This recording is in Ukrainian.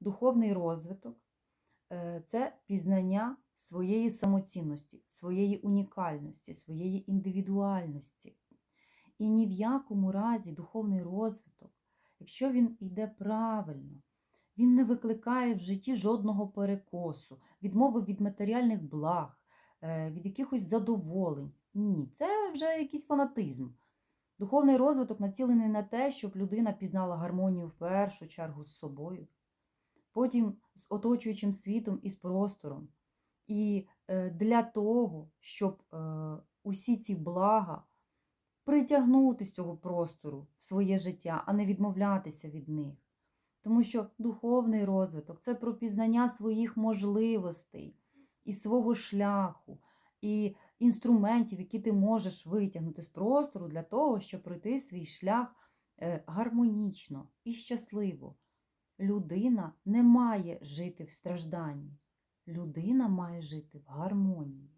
духовний розвиток е, це пізнання своєї самоцінності, своєї унікальності, своєї індивідуальності. І ні в якому разі духовний розвиток, якщо він йде правильно, він не викликає в житті жодного перекосу, відмови від матеріальних благ, е, від якихось задоволень. Ні, це вже якийсь фанатизм. Духовний розвиток націлений на те, щоб людина пізнала гармонію в першу чергу з собою, потім з оточуючим світом і з простором. І е, для того, щоб е, усі ці блага притягнути з цього простору в своє життя, а не відмовлятися від них. Тому що духовний розвиток це про пізнання своїх можливостей і свого шляху, і інструментів, які ти можеш витягнути з простору для того, щоб пройти свій шлях е, гармонічно і щасливо. Людина не має жити в стражданні. Людина має жити в гармонії.